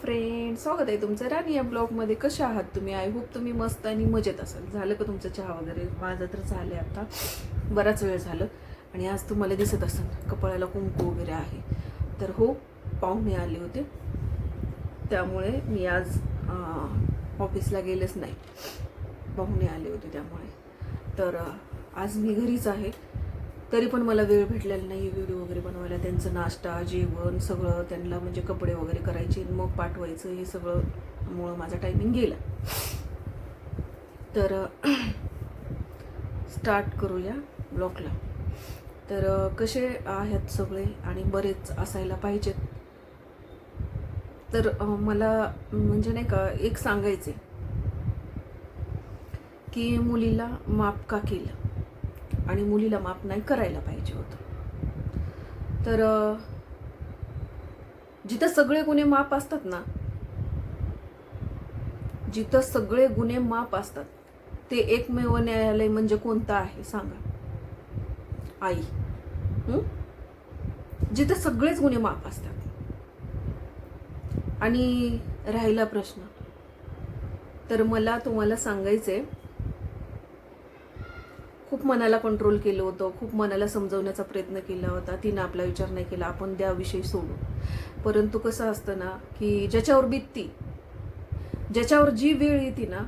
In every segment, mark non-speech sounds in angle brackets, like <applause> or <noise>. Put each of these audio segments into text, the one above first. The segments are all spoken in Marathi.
फ्रेंड स्वागत आहे तुमचं राणी या ब्लॉगमध्ये कसे आहात तुम्ही? आय होप तुम्ही मस्त आणि मजेत असाल. झालं का तुमचं चहा वगैरे? माझं तर झालं आहे आता. बराच वेळ झालं. आणि आज तुम्हाला दिसत असेल कपाळाला कुंकू वगैरे आहे. तर हो पाहुणे आले होते. त्यामुळे मी आज ऑफिसला गेलेच नाही. पाहुणे आले होते त्यामुळे. तर आज मी घरीच आहे. तरी पण मला वेळ भेटलेला नाही व्हिडिओ वगैरे बनवायला. त्यांचं नाश्ता जेवण सगळं त्यांना म्हणजे कपडे वगैरे करायचे मग पाठवायचं हे सगळं मुळं माझा टायमिंग गेला. तर स्टार्ट करूया ब्लॉकला तर कसे आहेत सगळे आणि बरेच असायला पाहिजेत. तर मला म्हणजे नाही का एक सांगायचे की मुलीला माप का केलं? आणि मुलीला माफ नाही करायला पाहिजे होतं. तर जिथं सगळे गुन्हे माफ असतात ना जिथं सगळे गुन्हे माफ असतात ते एकमेव न्यायालय म्हणजे कोणतं आहे सांगा? आई. जिथं सगळेच गुन्हे माफ असतात. आणि राहिला प्रश्न. तर मला तुम्हाला सांगायचं आहे खूप मनाला कंट्रोल केलं होतं खूप मनाला समजवण्याचा प्रयत्न केला होता. तिनं आपला विचार नाही केला. आपण त्याविषयी सोडू. परंतु कसं असतं ना की ज्याच्यावर बीतती ज्याच्यावर जी वेळ येते ना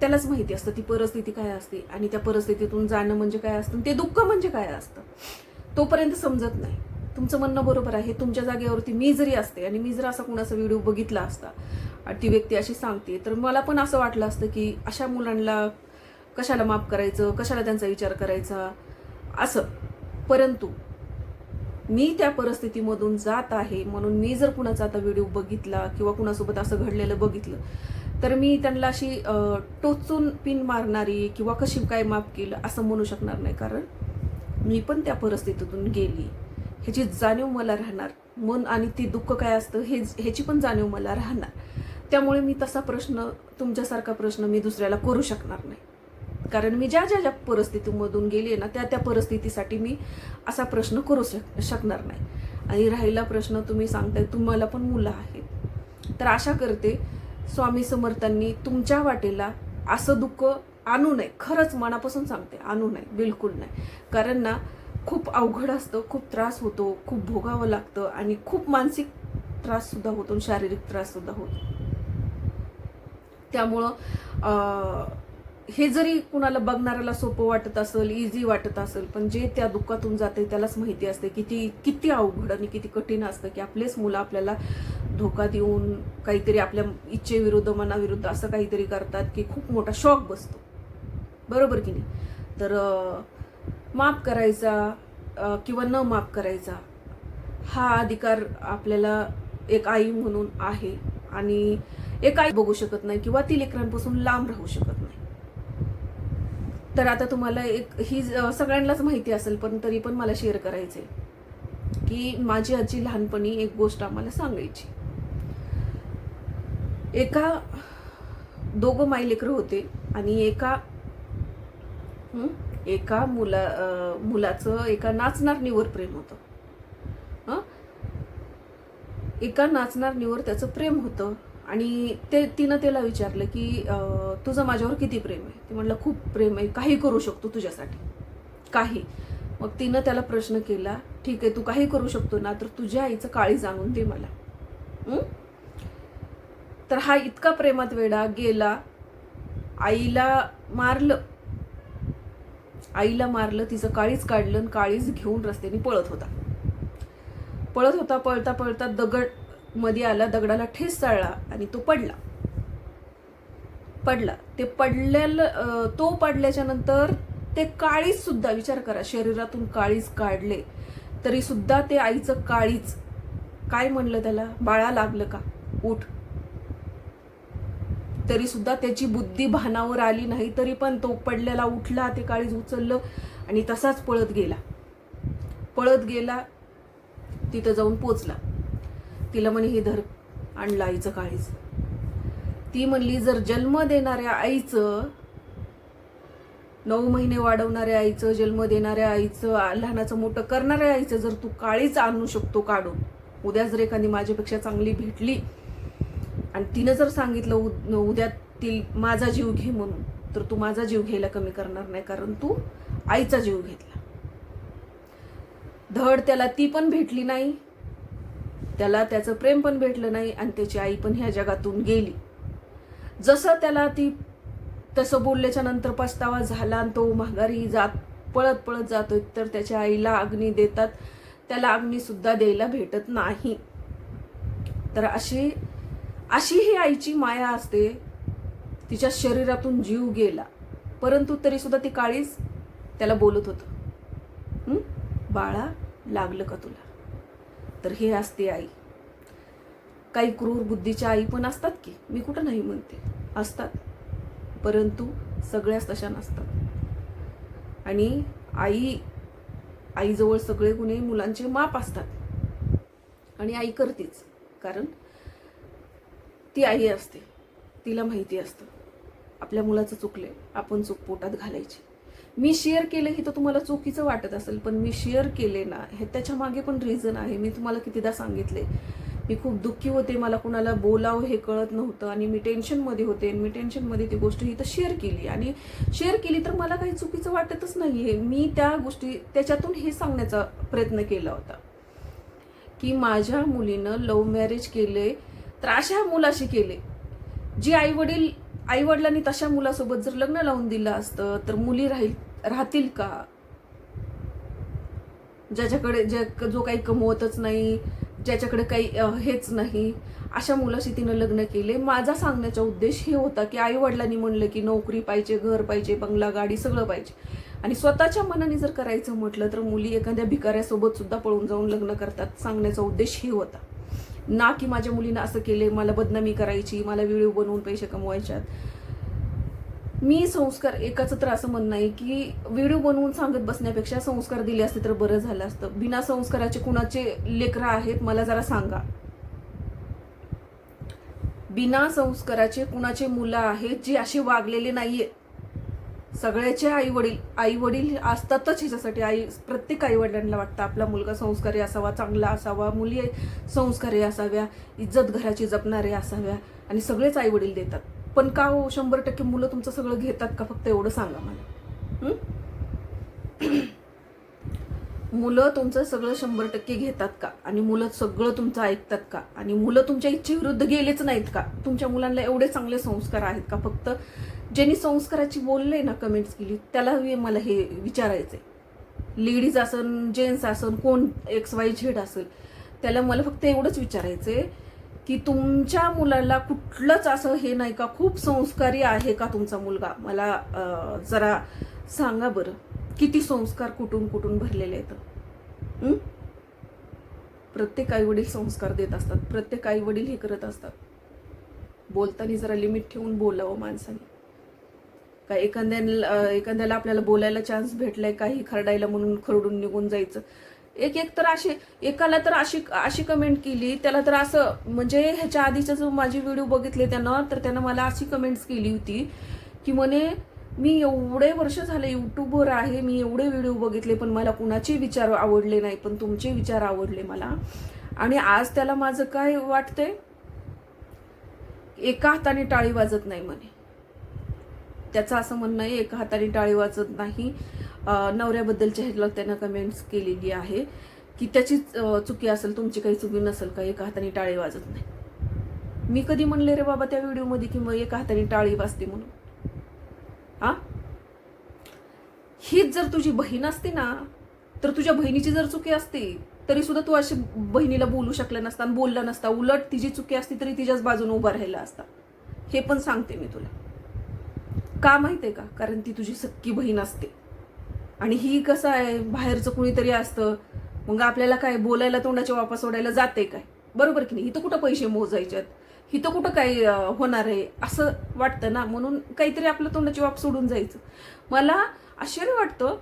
त्यालाच माहिती असतं ती परिस्थिती काय असते आणि त्या परिस्थितीतून जाणं म्हणजे काय असतं ते दुःख म्हणजे काय असतं तोपर्यंत समजत नाही. तुमचं म्हणणं बरोबर आहे. तुमच्या जागेवरती मी जरी असते आणि मी जर असा कुणाचा व्हिडिओ बघितला असता आणि ती व्यक्ती अशी सांगते तर मला पण असं वाटलं असतं की अशा मुलांना कशाला माफ करायचं कशाला त्यांचा विचार करायचा? असं. परंतु मी त्या परिस्थितीमधून जात आहे म्हणून मी जर कुणाचा आता व्हिडिओ बघितला किंवा कुणासोबत असं घडलेलं बघितलं तर मी त्यांना अशी टोचून पिन मारणारी किंवा कशी काय माफ केलं असं म्हणू शकणार नाही. कारण मी पण त्या परिस्थितीतून गेली. ह्याची जाणीव मला राहणार. मन आणि ती दुःख काय असतं हे ह्याची पण जाणीव मला राहणार. त्यामुळे मी तसा प्रश्न तुमच्यासारखा प्रश्न मी दुसऱ्याला करू शकणार नाही. कारण मी ज्या ज्या ज्या परिस्थितीमधून गेली आहे ना त्या त्या परिस्थितीसाठी मी असा प्रश्न करू शक शकणार नाही. आणि राहिला प्रश्न तुम्ही सांगताय तुम्हाला पण मुलं आहेत. तर आशा करते स्वामी समर्थांनी तुमच्या वाटेला असं दुःख आणू नये. खरंच मनापासून सांगते आणू नये बिलकुल नाही. कारण ना खूप अवघड असतं खूप त्रास होतो खूप भोगावं लागतं आणि खूप मानसिक त्राससुद्धा होतो शारीरिक त्राससुद्धा होतो. त्यामुळं हे जरी कुणाला बघणाऱ्याला सोपं वाटत असेल इझी वाटत असेल पण जे त्या दुःखातून जाते त्यालाच माहिती असते किती किती अवघड आणि किती कठीण असतं की आपलेच मुलं आपल्याला धोका देऊन काहीतरी आपल्या इच्छेविरुद्ध मनाविरुद्ध असं काहीतरी करतात की खूप मोठा शॉक बसतो. बरोबर की नाही? तर माफ करायचा किंवा न माफ करायचा हा अधिकार आपल्याला एक आई म्हणून आहे आणि एक आई बघू शकत नाही किंवा ती लेकरांपासून लांब राहू शकत नाही. तर आता तुम्हाला एक ही ज- सगळ्यांनाच माहिती असेल पण तरी पण मला शेअर करायचे की माझी आजी लहानपणी एक गोष्ट आम्हाला सांगायची. एका दोघं माई लेकरं होते आणि एका एका मुला मुलाचं एका नाचणारणीवर प्रेम होतं. एका एका नाचणारणीवर त्याचं प्रेम होतं. आणि ते तिनं त्याला विचारलं की तुझं माझ्यावर किती प्रेम आहे? ते म्हणलं खूप प्रेम आहे काही करू शकतो तुझ्यासाठी. काही. मग तिनं त्याला प्रश्न केला ठीक आहे तू काही करू शकतो ना तर तुझ्या आईचं काळी जाणून दे मला. तर हा इतका प्रेमात वेडा गेला आईला मारलं. आईला मारलं तिचं काळीच काढलं आणि काळीच घेऊन रस्त्याने पळत होता. पळत होता पळता पळता दगड मध्ये आला दगडाला ठेस चाळला आणि तो पडला. पडला. ते पडलेलं तो पडल्याच्या नंतर ते काळीच सुद्धा विचार करा शरीरातून काळीच काढले. तरी सुद्धा ते आईचं काळीच काय म्हणलं त्याला? बाळा लागलं का? उठ. तरी सुद्धा त्याची बुद्धी भानावर आली नाही तरी पण तो पडलेला उठला ते काळीज उचललं आणि तसाच पळत गेला. पळत गेला तिथं जाऊन पोचला. तिला म्हणे हे धर आणलं आईचं काळीच ती म्हणली जर जन्म देणाऱ्या आईचं नऊ महिने वाढवणाऱ्या आईचं जन्म देणाऱ्या आईचं लहानाचं मोठं करणाऱ्या आईचं जर तू काळीच आणू शकतो काढून उद्या जर एखादी माझ्यापेक्षा चांगली भेटली आणि तिनं जर सांगितलं उ उद्या ती माझा जीव घे म्हणून तर तू माझा जीव घ्यायला कमी करणार नाही कारण तू आईचा जीव घेतला. धड त्याला ती पण भेटली नाही. त्याला त्याचं प्रेम पण भेटलं नाही आणि त्याची आई पण ह्या जगातून गेली. जसं त्याला ती तसं बोलल्याच्या नंतर पस्तावा झाला आणि तो माघारी जात पळत पळत जातोय तर त्याच्या आईला अग्नी देतात. त्याला अग्नीसुद्धा द्यायला भेटत नाही. तर अशी अशी ही आईची माया असते. तिच्या शरीरातून जीव गेला. परंतु तरीसुद्धा ती काळीच त्याला बोलत होतं. बाळा लागलं का तुला? तर हे असते आई. काही क्रूर बुद्धीच्या आई पण असतात की मी कुठं नाही म्हणते. असतात. परंतु सगळ्याच तशा नसतात. आणि आई आईजवळ सगळे गुन्हे मुलांचे माप असतात. आणि आई करतेच. कारण ती आई असते. तिला माहिती असतं. आपल्या मुलाचं चुकले आपण चूक पोटात घालायची. मी शेअर केलं ही तर तुम्हाला चुकीचं वाटत असेल पण मी शेअर केले ना हे त्याच्यामागे पण रिझन आहे. मी तुम्हाला कितीदा सांगितले. मी खूप दुःखी होते मला कुणाला बोलावं हे कळत नव्हतं आणि मी टेन्शनमध्ये होते. आणि मी टेन्शनमध्ये ती गोष्ट ही तर शेअर केली. आणि शेअर केली तर मला काही चुकीचं वाटतच नाही आहे मी त्या गोष्टी त्याच्यातून हे सांगण्याचा प्रयत्न केला होता की माझ्या मुलीनं लव्ह मॅरेज केले तर अशा मुलाशी केले. जी आई वडील आई वडिलांनी तशा मुलासोबत जर लग्न लावून दिलं असतं तर मुली राहील राहतील का? ज्याच्याकडे ज्या जो काही कमवतच नाही ज्याच्याकडे काही हेच नाही अशा मुलाशी तिनं लग्न केले. माझा सांगण्याचा उद्देश हे होता की आई वडिलांनी म्हणलं की नोकरी पाहिजे घर पाहिजे बंगला गाडी सगळं पाहिजे. आणि स्वतःच्या मनाने जर करायचं म्हटलं तर मुली एखाद्या भिकाऱ्यासोबत सुद्धा पळून जाऊन लग्न करतात. सांगण्याचा उद्देश हे होता. ना की माझ्या मुलीनं असं केले मला बदनामी करायची मला व्हिडिओ बनवून पैसे कमवायच्यात. मी संस्कार एकाचं तर असं म्हणणं आहे की व्हिडिओ बनवून सांगत बसण्यापेक्षा संस्कार दिले असते तर बरं झालं असतं. बिना संस्काराचे कुणाचे लेकरं आहेत मला जरा सांगा. बिना संस्काराचे कुणाचे मुलं आहेत जी असे वागलेले नाहीये सगळ्याचे आई वडील आई वडील असतातच ह्याच्यासाठी आई प्रत्येक आई वडिलांना वाटतं आपला मुलगा संस्कारी असावा चांगला असावा मुली संस्कारी असाव्या इज्जत घराची जपणारे असाव्या आणि सगळेच आई वडील देतात. पण का हो शंभर टक्के मुलं तुमचं सगळं घेतात का? फक्त एवढं सांगा मला. <clears throat> मुलं तुमचं सगळं शंभर टक्के घेतात का? आणि मुलं सगळं तुमचं ऐकतात का? आणि मुलं तुमच्या इच्छेविरुद्ध गेलेच नाहीत का? तुमच्या मुलांना एवढे चांगले संस्कार आहेत का? फक्त ज्यांनी संस्काराची बोलले ना कमेंट्स केली त्याला मला हे विचारायचंय. लेडीज असन जेंट्स असन कोण एक्स वाय झेड असेल त्याला मला फक्त एवढंच विचारायचंय की तुमच्या मुलाला कुठलंच असं हे नाही का खूप संस्कारी आहे का तुमचा मुलगा? मला जरा सांगा बरं किती संस्कार कुठून कुठून भरलेले आहेत? प्रत्येक आईवडील संस्कार देत असतात प्रत्येक आईवडील हे करत असतात. बोलताना जरा लिमिट ठेवून बोलावं माणसाने. का एखाद्याला एखाद्याला आपल्याला बोलायला चान्स भेटलाय काही खरडायला म्हणून खरडून निघून जायचं. एक एक तर असे एकाला तर अशी अशी कमेंट केली त्याला तर असं म्हणजे ह्याच्या आधीचा जो माझे व्हिडिओ बघितले त्यानं तर त्यानं मला अशी कमेंट्स केली होती की म्हणे मी एवढे वर्ष झाले युट्यूबवर आहे मी एवढे व्हिडिओ बघितले पण मला कुणाचे विचार आवडले नाही पण तुमचे विचार आवडले मला. आणि आज त्याला माझं काय वाटतंय? एका हाताने टाळी वाजत नाही म्हणे. त्याचं असं म्हणणं आहे एका हाताने टाळी वाजत नाही. नवऱ्याबद्दलच्या ह्याला त्यानं कमेंट्स केलेली आहे की त्याची चुकी असेल तुमची काही चुकी नसेल का एका हाताने टाळी वाजत नाही. मी कधी म्हणले रे बाबा त्या व्हिडिओमध्ये की मग एका हाताने टाळी वाजते म्हणून? हा? हीच जर तुझी बहीण असती ना तर तुझ्या बहिणीची जर चुकी असती तरी सुद्धा तू अशी बहिणीला बोलू शकला नसता आणि बोलला नसता. उलट तिची चुकी असती तरी तिच्याच बाजूने उभा राहिला असता. हे पण सांगते मी तुला. का माहिती आहे का? कारण ती तुझी सक्की बहीण असते. आणि ही कसं आहे बाहेरचं कुणीतरी असतं मग आपल्याला काय बोलायला तोंडाच्या वापस सोडायला जाते काय? बरोबर की नाही? इथं कुठं पैसे मोजायच्यात इथं कुठं काही होणार आहे? असं वाटतं ना? म्हणून काहीतरी आपलं तोंडाची वाप सोडून जायचं. मला आश्चर्य वाटतं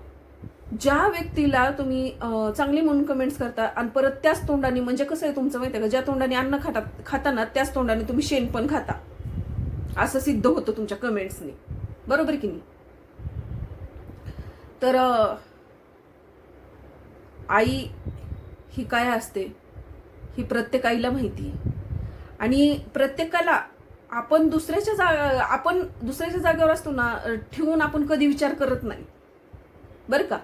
ज्या व्यक्तीला तुम्ही चांगली म्हणून कमेंट्स करता आणि परत त्याच तोंडाने म्हणजे कसं आहे तुमचं माहिती आहे का? ज्या तोंडाने अन्न खाता खाताना त्याच तोंडाने तुम्ही शेण पण खाता. असं सिद्ध होतं तुमच्या कमेंट्सनी बरोबर की नाही? तर आई ही काय असते? ही प्रत्येक आईला माहिती आहे. आणि प्रत्येकाला आपण दुसऱ्याच्या जागा आपण दुसऱ्याच्या जागेवर असतो ना ठेवून आपण कधी विचार करत नाही. बरं का?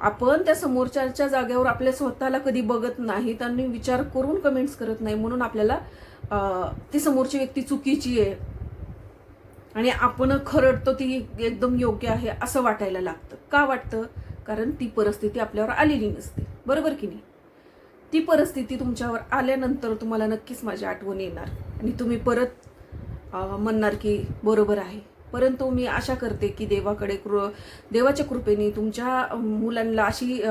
आपण त्या समोरच्याच्या जागेवर आपल्या स्वतःला कधी बघत नाही त्यांनी विचार करून कमेंट्स करत नाही म्हणून आपल्याला ती समोरची व्यक्ती चुकीची आहे आणि आपण खरडतो ती एकदम योग्य आहे असं वाटायला लागतं. का वाटतं? कारण ती परिस्थिती आपल्यावर आलेली नसते. बरोबर की नाही? ती परिस्थिती तुमच्यावर आल्यानंतर तुम्हाला नक्कीच माझी आठवण येणार. आणि तुम्ही परत म्हणणार की बरोबर आहे. परंतु मी आशा करते की देवाकडे कृ देवाच्या कृपेने तुमच्या मुलांना अशी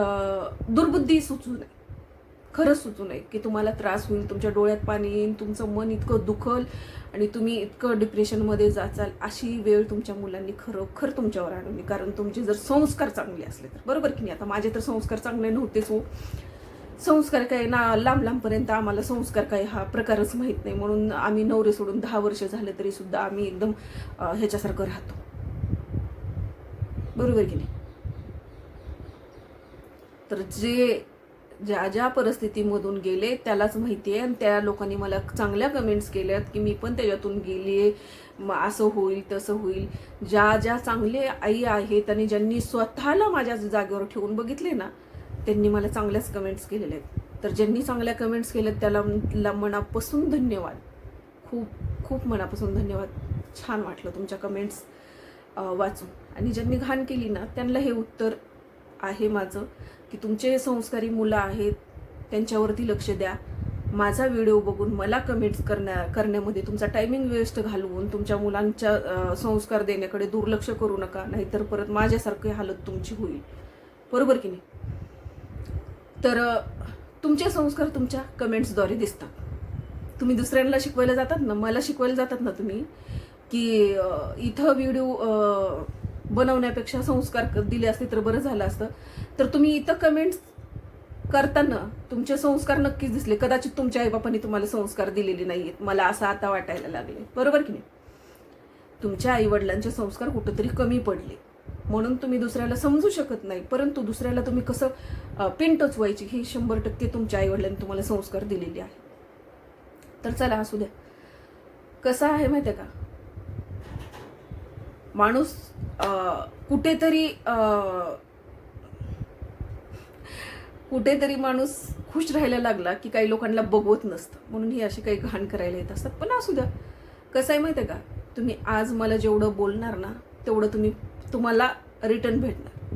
दुर्बुद्धी सुचू नये. खरंच सुचू नये की तुम्हाला त्रास होईल तुमच्या डोळ्यात पाणी येईल तुमचं मन इतकं दुखल आणि तुम्ही इतकं डिप्रेशनमध्ये जाचाल अशी वेळ तुमच्या मुलांनी खरोखर तुमच्यावर आणू नये. कारण तुमचे जर संस्कार चांगले असले तर. बरोबर की नाही? आता माझे तर संस्कार चांगले नव्हतेच हो. संस्कार काय ना लांब लांबपर्यंत आम्हाला संस्कार काय हा प्रकारच माहीत नाही. म्हणून आम्ही नवरे सोडून दहा वर्ष झाले तरी सुद्धा आम्ही एकदम ह्याच्यासारखं राहतो. बरोबर की नाही? तर जे ज्या ज्या परिस्थितीमधून गेले त्यालाच माहिती आहे. आणि त्या लोकांनी मला चांगल्या कमेंट्स केल्यात की मी पण त्याच्यातून गेली आहे. मग असं होईल तसं होईल. ज्या ज्या चांगले आई आहेत आणि ज्यांनी स्वतःला माझ्या जागेवर ठेवून बघितले ना त्यांनी मला चांगल्याच कमेंट्स केलेल्या आहेत. तर ज्यांनी चांगल्या कमेंट्स केल्यात त्याला मनापासून धन्यवाद. खूप खूप मनापासून धन्यवाद. छान वाटलं तुमच्या कमेंट्स वाचून. आणि ज्यांनी घाण केली ना त्यांना हे उत्तर आहे माझं की तुमचे संस्कारी मुलं आहेत त्यांच्यावरती लक्ष द्या. माझा व्हिडिओ बघून मला कमेंट्स करण्या करण्यामध्ये तुमचा टायमिंग वेस्ट घालवून तुमच्या मुलांच्या संस्कार देण्याकडे दुर्लक्ष करू नका नाहीतर परत माझ्यासारखी हालत तुमची होईल. बरोबर की नाही? तर तुमचे संस्कार तुमच्या कमेंट्सद्वारे दिसतात. तुम्ही दुसऱ्यांना शिकवायला जातात ना मला शिकवायला जातात ना तुम्ही की इथं व्हिडिओ बनवण्यापेक्षा संस्कार क- दिले असते तर बरं झालं असतं. तर तुम्ही इथं कमेंट्स करताना तुमचे संस्कार नक्कीच दिसले. कदाचित तुमच्या आईबापांनी तुम्हाला संस्कार दिलेले नाहीयेत. मला असं आता वाटायला लागले बरोबर की नाही? तुमच्या आईवडिलांचे संस्कार कुठंतरी कमी पडले. म्हणून तुम्ही दुसऱ्याला समजू शकत नाही. परंतु दुसऱ्याला तुम्ही कसं पिन टचवायची हे शंभर टक्के तुमच्या आईवडिलांनी तुम्हाला संस्कार दिलेले आहे तर चला असू द्या. कसं आहे माहिती आहे का? माणूस कुठेतरी कुठेतरी माणूस खुश राहायला लागला की काही लोकांना बघवत नसतं. म्हणून ही अशी काही घाण करायला येत असतात. पण असू द्या. कसं आहे माहिती आहे का? तुम्ही आज मला जेवढं बोलणार ना तेवढं तुम्ही तुम्हाला रिटर्न भेटणार.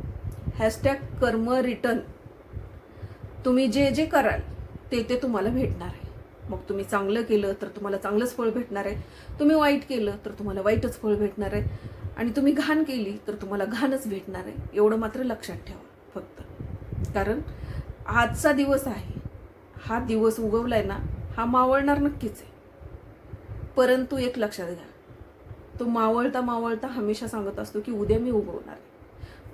हॅशटॅग कर्म रिटर्न तुम्ही जे जे कराल ते ते तुम्हाला भेटणार आहे. मग तुम्ही चांगलं केलं तर तुम्हाला चांगलंच फळ भेटणार आहे. तुम्ही वाईट केलं तर तुम्हाला वाईटच फळ भेटणार आहे. आणि तुम्ही घाण केली तर तुम्हाला घाणच भेटणार आहे. एवढं मात्र लक्षात ठेवा फक्त. कारण आजचा दिवस आहे. हा दिवस उगवलाय ना हा मावळणार नक्कीच आहे. परंतु एक लक्षात घ्या. तो मावळता मावळता हमेशा सांगत असतो की उद्या मी उगवणार आहे.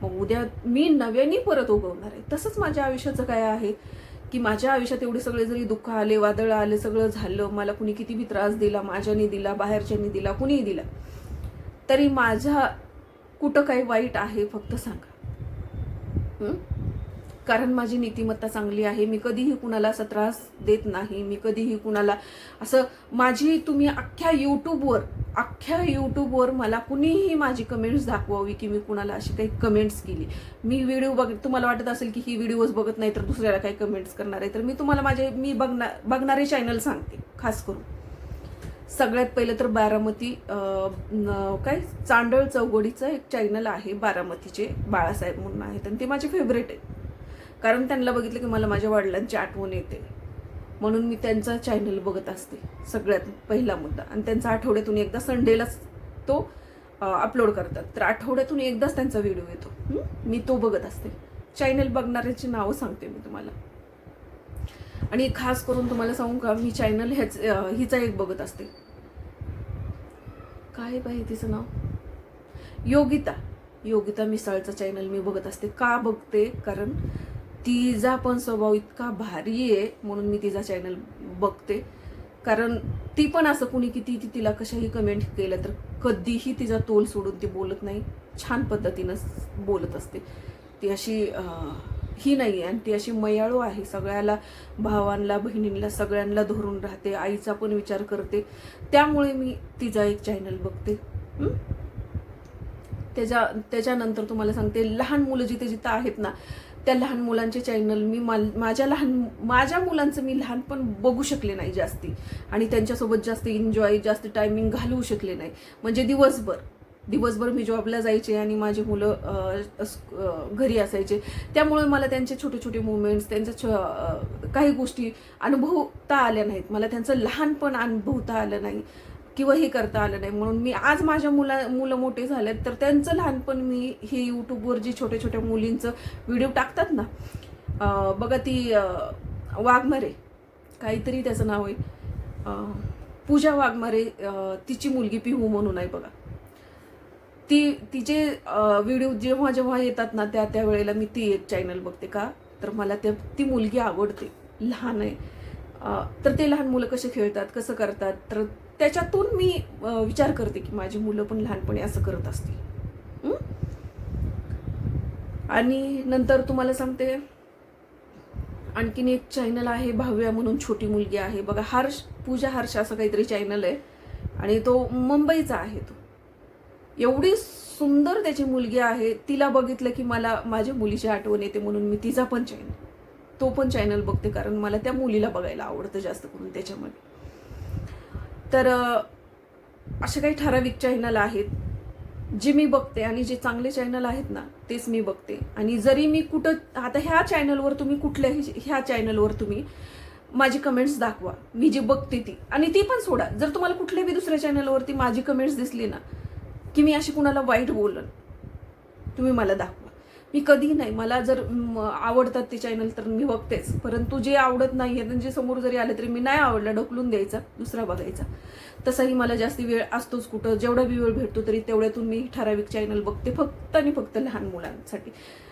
मग उद्या मी नव्याने परत उगवणार आहे. तसंच माझ्या आयुष्याचं काय आहे? की माझ्या आयुष्यात एवढे सगळे जरी दुःख आले वादळ आले सगळं झालं मला कुणी किती बी त्रास दिला माझ्याने दिला बाहेरच्यांनी दिला कुणीही दिला. तरी माझ्या कुठं काही वाईट आहे फक्त सांगा. कारण माझी नीतिमत्ता चांगली आहे मी कधीही कुणाला असा त्रास देत नाही मी कधीही कुणाला असं माझी तुम्ही अख्ख्या यूट्यूबवर अख्ख्या यूट्यूबवर मला कुणीही माझी कमेंट्स दाखवावी की मी कुणाला अशी काही कमेंट्स केली. मी व्हिडिओ बघ तुम्हाला वाटत असेल की ही व्हिडिओज बघत नाही तर दुसऱ्याला काही कमेंट्स करणार आहे तर मी तुम्हाला माझे मी बघणार बघणारे चॅनल सांगते खास करून. सगळ्यात पहिलं तर बारामती काय? चांडळ चौघडीचं एक चॅनल आहे बारामतीचे बाळासाहेब म्हणून आहेत. आणि ते माझे फेवरेट आहेत. कारण त्यांना बघितलं की मला माझ्या वडिलांची आठवण येते. म्हणून मी त्यांचा चॅनल बघत असते सगळ्यात पहिला मुद्दा. आणि त्यांचा आठवड्यातून एकदा संडेलाच तो अपलोड करतात. तर आठवड्यातून एकदाच त्यांचा व्हिडिओ येतो. मी तो बघत असते. चॅनल बघणाऱ्याची नावं सांगते मी तुम्हाला. आणि खास करून तुम्हाला सांगू का मी चॅनल ह्याच हिचा एक बघत असते. काय बाई तिचं नाव? योगिता. योगिता मिसाळचा चॅनल मी बघत असते. का बघते? कारण तिचा पण स्वभाव इतका भारी आहे म्हणून मी तिचा चॅनल बघते. कारण ती पण असं कुणी किती ती तिला कशाही कमेंट केलं तर कधीही तिचा तोल सोडून ती बोलत नाही. छान पद्धतीनं बोलत असते. ती अशी ही नाही आहे. आणि ती अशी मयाळू आहे. सगळ्याला भावांना बहिणींना सगळ्यांना धरून राहते. आईचा पण विचार करते. त्यामुळे मी तिचा एक चॅनल बघते. त्याच्या त्याच्यानंतर तुम्हाला सांगते लहान मुलं जिथे जिथं आहेत ना त्या लहान मुलांचे चॅनल मी माल- माझ्या लहान माझ्या मुलांचं मी लहानपण बघू शकले नाही जास्ती. आणि त्यांच्यासोबत जास्त एन्जॉय जास्त टायमिंग घालवू शकले नाही. म्हणजे दिवसभर. दिवसभर मी जॉबला जायचे आणि माझी मुलं अस- घरी असायचे. त्यामुळे मला त्यांचे छोटे छोटे मुवमेंट्स त्यांच्या छ- काही गोष्टी अनुभवता आल्या नाहीत. मला त्यांचं लहानपण अनुभवता आलं नाही किंवा हे करता आलं नाही. म्हणून मी आज माझ्या मुला मुलं मोठे झालेत तर त्यांचं लहानपण मी हे यूट्यूबवर जी छोट्या छोट्या मुलींचं व्हिडिओ टाकतात ना बघा ती वाघमारे काहीतरी त्याचं नाव आहे. पूजा वाघमारे तिची मुलगी पिहू म्हणून आहे बघा. ती तिचे व्हिडिओ जेव्हा जेव्हा येतात ना त्या त्या वेळेला मी ती एक चॅनल बघते का? तर मला त्या ती मुलगी आवडते. लहान आहे. तर ते लहान मुलं कसे खेळतात कसं करतात? तर त्याच्यातून मी विचार करते की माझी मुलं पण लहानपणी असं करत असतील. आणि नंतर तुम्हाला सांगते आणखीन एक चॅनल आहे भाव्या म्हणून छोटी मुलगी आहे. बघा हर्ष पूजा हर्ष असं काहीतरी चॅनल आहे. आणि तो मुंबईचा आहे तो. एवढी सुंदर त्याची मुलगी आहे तिला बघितलं की मला माझ्या मुलीची आठवण येते म्हणून मी तिचा पण चॅनल तो पण चॅनल बघते कारण मला त्या मुलीला बघायला आवडतं जास्त करून त्याच्यामध्ये. तर असे काही ठराविक चॅनल आहेत जे मी बघते आणि जे चांगले चॅनल आहेत ना तेच मी बघते. आणि जरी मी कुठं आता ह्या चॅनलवर तुम्ही कुठल्याही ह्या चॅनलवर तुम्ही माझी कमेंट्स दाखवा. मी जी बघते ती आणि ती पण सोडा. जर तुम्हाला कुठल्याही बी दुसऱ्या चॅनलवरती माझी कमेंट्स दिसली ना की मी अशी कुणाला वाईट बोलन तुम्ही मला दाखवा. मी कधी नाही. मला जर आवडतात ते चॅनल तर मी बघतेच. परंतु जे आवडत नाही आहे जे समोर जरी आले तरी मी नाही आवडला. ढकलून द्यायचा. दुसरा बघायचा. तसाही मला जास्ती वेळ असतोच कुठं. जेवढा बी वेळ भेटतो तरी तेवढ्यातून मी ठराविक चॅनल बघते. फक्त आणि फक्त लहान मुलांसाठी.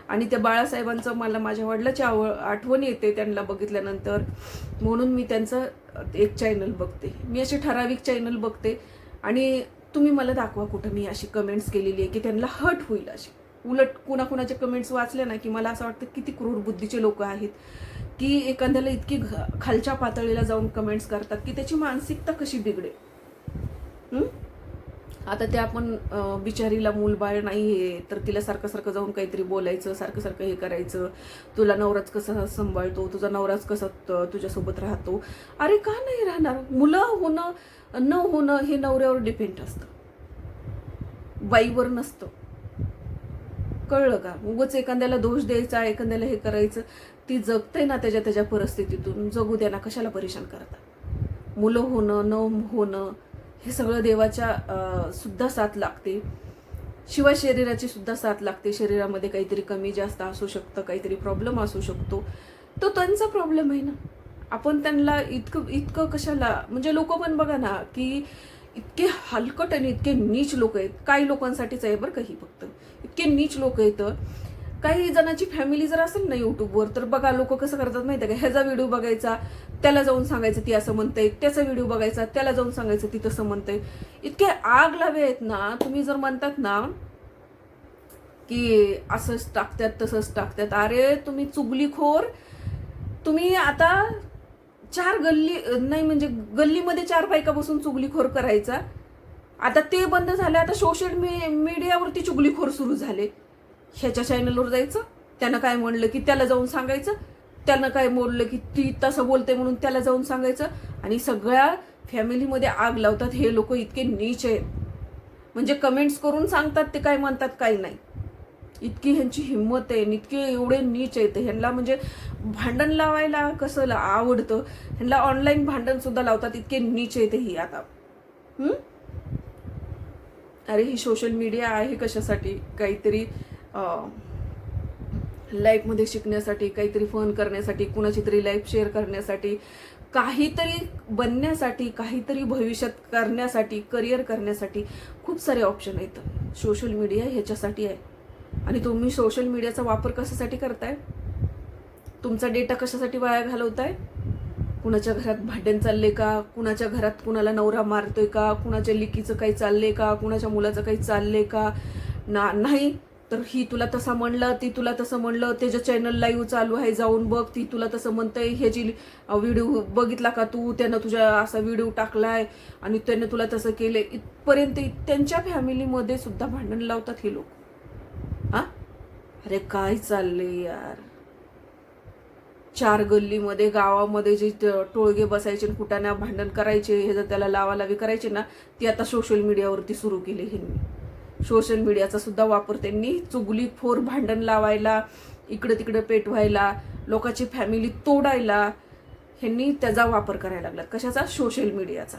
आणि त्या बाळासाहेबांचं मला माझ्या वडिलाची आव आठवण येते त्यांना बघितल्यानंतर. म्हणून मी त्यांचं एक चॅनल बघते. मी असे ठराविक चॅनल बघते. आणि तुम्ही मला दाखवा कुठं मी अशी कमेंट्स केलेली आहे की त्यांना हट होईल अशी. उलट कुणाकुणाच्या कमेंट्स वाचल्या ना की मला असं वाटतं किती क्रूर बुद्धीचे लोक आहेत. की एखाद्याला इतकी खालच्या पातळीला जाऊन कमेंट्स करतात की त्याची मानसिकता कशी बिघडेल? आता त्या आपण बिचारीला मूलबाळ नाही आहे तर तिला सारखं सारखं जाऊन काहीतरी बोलायचं सारखं सारखं हे करायचं. तुला नवराच कसा सांभाळतो तुझा नवराच कसा तुझ्यासोबत राहतो. अरे का नाही राहणार? मुलं होणं न होणं हे नवऱ्यावर डिपेंड असतं. बाईवर नसतं. कळलं का? उगच एखाद्याला दोष द्यायचा एखाद्याला हे करायचं ती जगते ना त्याच्या त्याच्या परिस्थितीतून जगू द्या ना कशाला परेशान करता? मुलं होणं न होणं हे सगळं देवाच्या सुद्धा साथ लागते. शिवाय शरीराची सुद्धा साथ लागते. शरीरामध्ये काहीतरी कमी जास्त असू शकतं काहीतरी प्रॉब्लेम असू शकतो. तो त्यांचा प्रॉब्लेम आहे ना. आपण त्यांना इतकं इतकं कशाला म्हणजे लोक पण बघा ना की इतके हलकट आणि इतके नीच लोक आहेत. काही लोकांसाठीच आहे बरं काही फक्त. इतके नीच लोक आहेत. काही जणांची फॅमिली जर असेल ना युट्यूबवर तर बघा लोक कसं करतात माहिती आहे का? ह्याचा व्हिडिओ बघायचा त्याला जाऊन सांगायचं ती असं म्हणतंय. त्याचा व्हिडिओ बघायचा त्याला जाऊन सांगायचं ती तसं म्हणतंय. इतके आग लावे आहेत ना तुम्ही जर म्हणतात ना की असंच टाकतात तसंच टाकतात. अरे तुम्ही चुगलीखोर. तुम्ही आता चार गल्ली नाही म्हणजे गल्लीमध्ये चार बायका बसून चुगलीखोर करायचा. आता ते बंद झालं आता सोशल मी मीडियावरती चुगलीखोर सुरू झाले. ह्याच्या चॅनलवर जायचं त्यानं काय म्हणलं की त्याला जाऊन सांगायचं त्यानं काय बोललं की ती तसं बोलते म्हणून त्याला जाऊन सांगायचं. आणि सगळ्या फॅमिलीमध्ये आग लावतात हे लोक इतके नीच आहेत. म्हणजे कमेंट्स करून सांगतात ते काय म्हणतात काय नाही. इतकी ह्यांची हिंमत आहे इतके एवढे नीच आहेत. ह्यांना म्हणजे भांडण लावायला कसं ला- आवडतं? ह्यांना ऑनलाईन भांडण सुद्धा लावतात इतके नीच आहेत ही आता. अरे ही सोशल मीडिया आहे कशासाठी? काहीतरी लाईफमध्ये शिकण्यासाठी काहीतरी फोन करण्यासाठी कुणाची तरी लाईफ शेअर करण्यासाठी काहीतरी बनण्यासाठी काहीतरी भविष्यात करण्यासाठी करिअर करण्यासाठी खूप सारे ऑप्शन आहेत. सोशल मीडिया ह्याच्यासाठी आहे. आणि तुम्ही सोशल मीडियाचा वापर कशासाठी करताय? तुमचा डेटा कशासाठी वाया घालवताय? कुणाच्या घरात भांडण चालले का? कुणाच्या घरात कुणाला नवरा मारतोय का? कुणाच्या लिकीचं काही चाललंय का? कुणाच्या मुलाचं काही चाललंय का? ना नाही. तर ही तुला तसं म्हणलं ती तुला तसं म्हणलं त्याचं चॅनल लाईव्ह चालू आहे जाऊन बघ ती तुला तसं म्हणतंय ह्याची व्हिडिओ बघितला का तू? त्यानं तुझ्या असा व्हिडिओ टाकलाय आणि त्यानं तुला तसं केलं इथपर्यंत त्यांच्या फॅमिलीमध्ये सुद्धा भांडण लावतात हे लोक. अरे काय चाललंय यार? चार गल्लीमध्ये गावामध्ये जे टोळगे बसायचे आणि कुटाण्या भांडण करायचे हे जर त्याला लावालावी करायचे ना ती आता सोशल मीडियावरती सुरू केली ह्यांनी. सोशल मीडियाचा सुद्धा वापर त्यांनी चुगली फोर भांडण लावायला इकडे तिकडे पेटवायला लोकांची फॅमिली तोडायला ह्यांनी त्याचा वापर करायला लागला कशाचा? सोशल मीडियाचा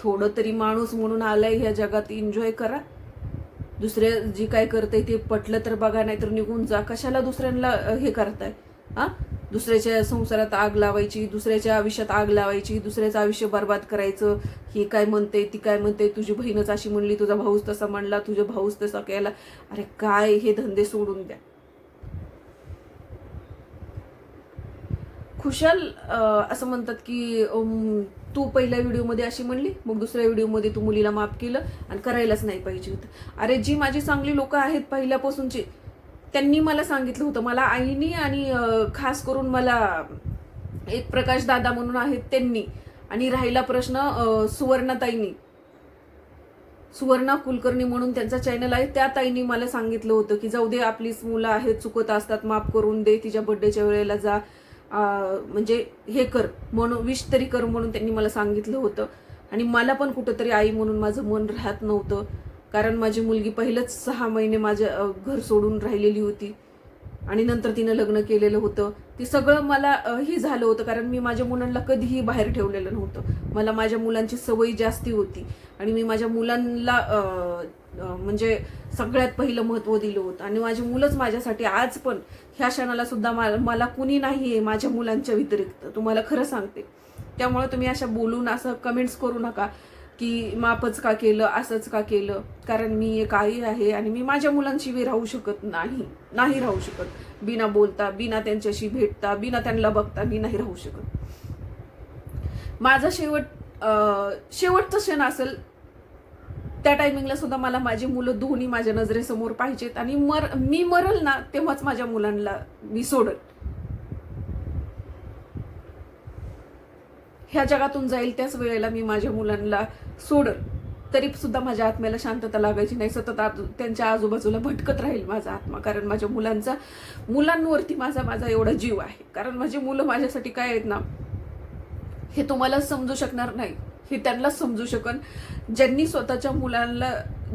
थोडं तरी माणूस म्हणून आलाय ह्या जगात एन्जॉय करा. दुसरे जी काय करते ते पटलं तर बघा नाही तर निघून जा. कशाला दुसऱ्यांना हे करताय? हा? दुसऱ्याच्या संसारात आग लावायची दुसऱ्याच्या आयुष्यात आग लावायची दुसऱ्याचं आयुष्य बर्बाद करायचं. ही काय म्हणते ती काय म्हणते तुझी बहीणच अशी म्हणली तुझा भाऊच तसा म्हणला तुझा भाऊच तसा केला. अरे काय हे धंदे सोडून द्या. खुशाल असं म्हणतात की तू पहिल्या व्हिडिओमध्ये अशी म्हणली मग दुसऱ्या व्हिडिओमध्ये तू मुलीला माफ केलं आणि करायलाच नाही पाहिजे होतं. अरे जी माझी चांगली लोक आहेत पहिल्यापासूनची त्यांनी मला सांगितलं होतं. मला आईनी आणि खास करून मला एक प्रकाश दादा म्हणून आहेत त्यांनी. आणि राहिला प्रश्न सुवर्णाताईंनी. सुवर्णा कुलकर्णी म्हणून त्यांचा चॅनल आहे. त्या ताईंनी मला सांगितलं होतं की जाऊ दे आपलीच मुलं आहेत चुकत असतात माफ करून दे तिच्या बड्डेच्या वेळेला जा. म्हणजे हे कर म्हणून विश तरी कर म्हणून त्यांनी मला सांगितलं होतं. आणि मला पण कुठंतरी आई म्हणून माझं मन राहत नव्हतं. कारण माझी मुलगी पहिलंच सहा महिने माझ्या घर सोडून राहिलेली होती. आणि नंतर तिनं लग्न केलेलं होतं. ते सगळं मला हे झालं होतं कारण मी माझ्या मुलांना कधीही बाहेर ठेवलेलं नव्हतं. मला माझ्या मुलांची सवय जास्ती होती. आणि मी माझ्या मुलांना म्हणजे सगळ्यात पहिलं महत्त्व दिलं होतं. आणि माझी मुलंच माझ्यासाठी आज पण ह्या क्षणाला सुद्धा मा- मला कुणी नाही आहे माझ्या मुलांच्या व्यतिरिक्त. तुम्हाला खरं सांगते. त्यामुळे तुम्ही अशा बोलून असं कमेंट्स करू नका की मापच का केलं असंच का केलं. कारण मी एक आई आहे आणि मी माझ्या मुलांशी बी राहू शकत नाही. नाही राहू शकत. बिना बोलता बिना त्यांच्याशी भेटता बिना त्यांना बघता मी नाही राहू शकत. माझा शेवट शेवटचं क्षण असेल त्या टायमिंगला सुद्धा मला माझी मुलं दोन्ही माझ्या नजरेसमोर पाहिजेत आणि मर मी मरल ना तेव्हाच माझ्या मुलांना मी सोडल. ह्या जगातून जाईल त्याच वेळेला मी माझ्या मुलांना सोडल. तरी सुद्धा माझ्या आत्म्याला शांतता लागायची नाही सतत त्यांच्या आजूबाजूला भटकत राहील माझा आत्मा. कारण माझ्या मुलांचा मुलांवरती माझा माझा एवढा जीव आहे. कारण माझी मुलं माझ्यासाठी काय आहेत ना हे तुम्हाला समजू शकणार नाही. हे त्यांनाच समजू शकन ज्यांनी स्वतःच्या मुलांना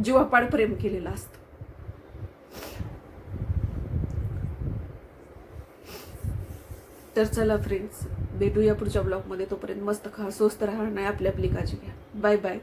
जीवापाड प्रेम केलेलं असतं. तर चला फ्रेंड्स भेटूया पुढच्या ब्लॉगमध्ये तोपर्यंत मस्त खा स्वस्त राहा नाही आपली आपली काळजी घ्या. Bye bye